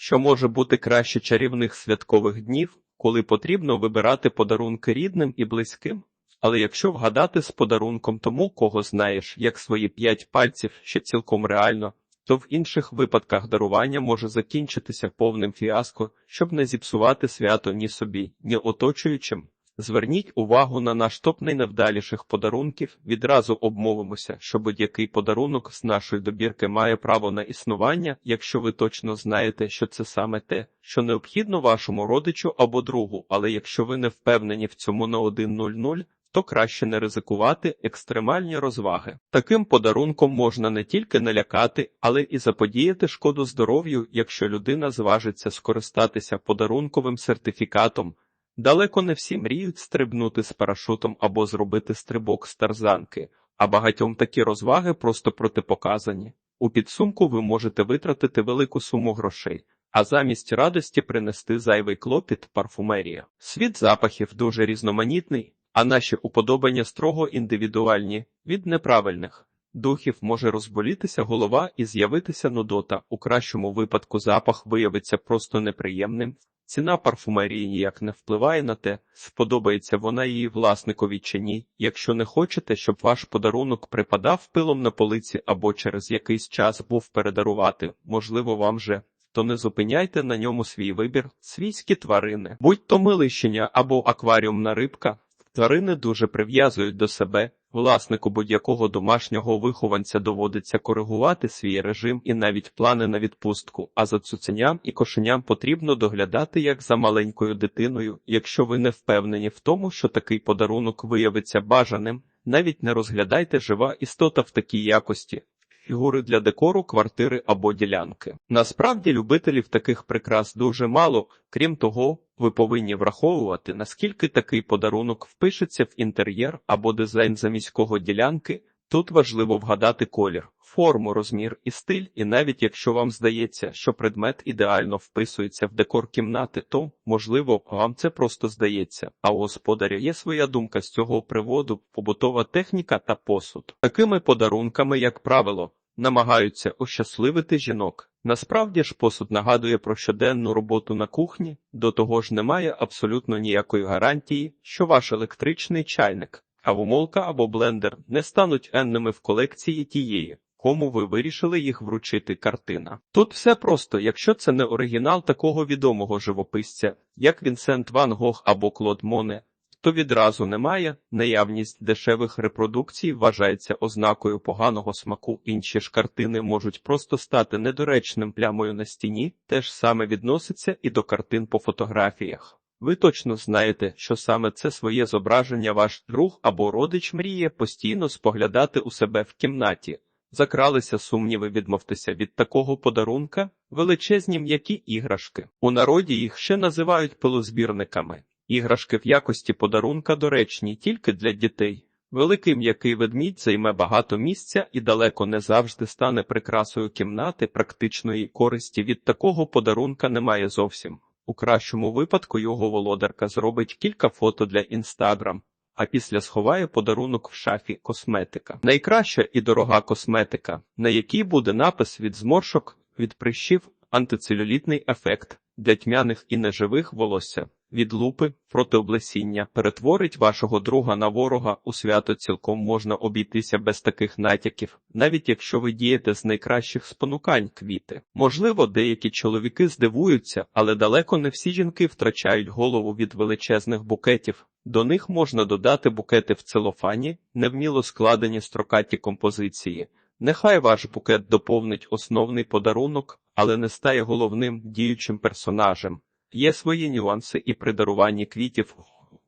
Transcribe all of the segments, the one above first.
Що може бути краще чарівних святкових днів, коли потрібно вибирати подарунки рідним і близьким? Але якщо вгадати з подарунком тому, кого знаєш, як свої п'ять пальців, ще цілком реально, то в інших випадках дарування може закінчитися повним фіаско, щоб не зіпсувати свято ні собі, ні оточуючим. Зверніть увагу на наш топ найневдаліших подарунків. Відразу обмовимося, що будь-який подарунок з нашої добірки має право на існування, якщо ви точно знаєте, що це саме те, що необхідно вашому родичу або другу. Але якщо ви не впевнені в цьому на 1.00, то краще не ризикувати екстремальні розваги. Таким подарунком можна не тільки налякати, але і заподіяти шкоду здоров'ю, якщо людина зважиться скористатися подарунковим сертифікатом. Далеко не всі мріють стрибнути з парашутом або зробити стрибок з тарзанки, а багатьом такі розваги просто протипоказані. У підсумку ви можете витратити велику суму грошей, а замість радості принести зайвий клопіт парфумерія. Світ запахів дуже різноманітний, а наші уподобання строго індивідуальні від неправильних. Духів може розболітися голова і з'явитися нудота. У кращому випадку запах виявиться просто неприємним. Ціна парфумерії ніяк не впливає на те, сподобається вона її власникові чи ні. Якщо не хочете, щоб ваш подарунок припадав пилом на полиці або через якийсь час був передарувати, можливо, вам же. То не зупиняйте на ньому свій вибір, свійські тварини, будь то милищення або акваріумна рибка. Тварини дуже прив'язують до себе. Власнику будь-якого домашнього вихованця доводиться коригувати свій режим і навіть плани на відпустку. А за цуценям і кошеням потрібно доглядати як за маленькою дитиною. Якщо ви не впевнені в тому, що такий подарунок виявиться бажаним, навіть не розглядайте жива істота в такій якості. Фігури для декору, квартири або ділянки. Насправді любителів таких прикрас дуже мало. Крім того, ви повинні враховувати, наскільки такий подарунок впишеться в інтер'єр або дизайн заміського ділянки. Тут важливо вгадати колір, форму, розмір і стиль, і навіть якщо вам здається, що предмет ідеально вписується в декор кімнати, то, можливо, вам це просто здається, а у господаря є своя думка з цього приводу, побутова техніка та посуд. Такими подарунками, як правило, намагаються ощасливити жінок. Насправді ж посуд нагадує про щоденну роботу на кухні, до того ж немає абсолютно ніякої гарантії, що ваш електричний чайник, кавомолка або блендер не стануть енними в колекції тієї. Кому ви вирішили їх вручити картина? Тут все просто, якщо це не оригінал такого відомого живописця, як Вінсент Ван Гог або Клод Моне, то відразу немає. Наявність дешевих репродукцій вважається ознакою поганого смаку. Інші ж картини можуть просто стати недоречним плямою на стіні, те ж саме відноситься і до картин по фотографіях. Ви точно знаєте, що саме це своє зображення ваш друг або родич мріє постійно споглядати у себе в кімнаті. Закралися сумніви відмовтеся від такого подарунка, величезні м'які іграшки. У народі їх ще називають пилозбірниками. Іграшки в якості подарунка доречні тільки для дітей. Великий м'який ведмідь займе багато місця і далеко не завжди стане прикрасою кімнати. Практичної користі від такого подарунка немає зовсім. У кращому випадку його володарка зробить кілька фото для інстаграм, а після сховає подарунок в шафі косметика. Найкраща і дорога косметика, на якій буде напис від зморшок, від прищів, антицелюлітний ефект для тьмяних і неживих волосся. Від лупи проти облесіння перетворить вашого друга на ворога у свято цілком можна обійтися без таких натяків, навіть якщо ви дієте з найкращих спонукань квіти. Можливо, деякі чоловіки здивуються, але далеко не всі жінки втрачають голову від величезних букетів. До них можна додати букети в целофані, невміло складені строкаті композиції. Нехай ваш букет доповнить основний подарунок, але не стає головним діючим персонажем. Є свої нюанси і при даруванні квітів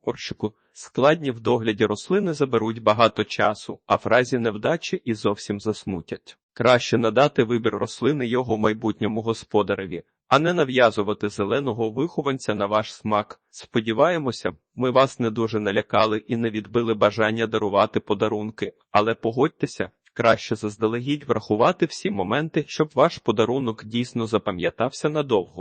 горщику. Складні в догляді рослини заберуть багато часу, а в разі невдачі і зовсім засмутять. Краще надати вибір рослини його майбутньому господареві, а не нав'язувати зеленого вихованця на ваш смак. Сподіваємося, ми вас не дуже налякали і не відбили бажання дарувати подарунки, але погодьтеся. Краще заздалегідь врахувати всі моменти, щоб ваш подарунок дійсно запам'ятався надовго.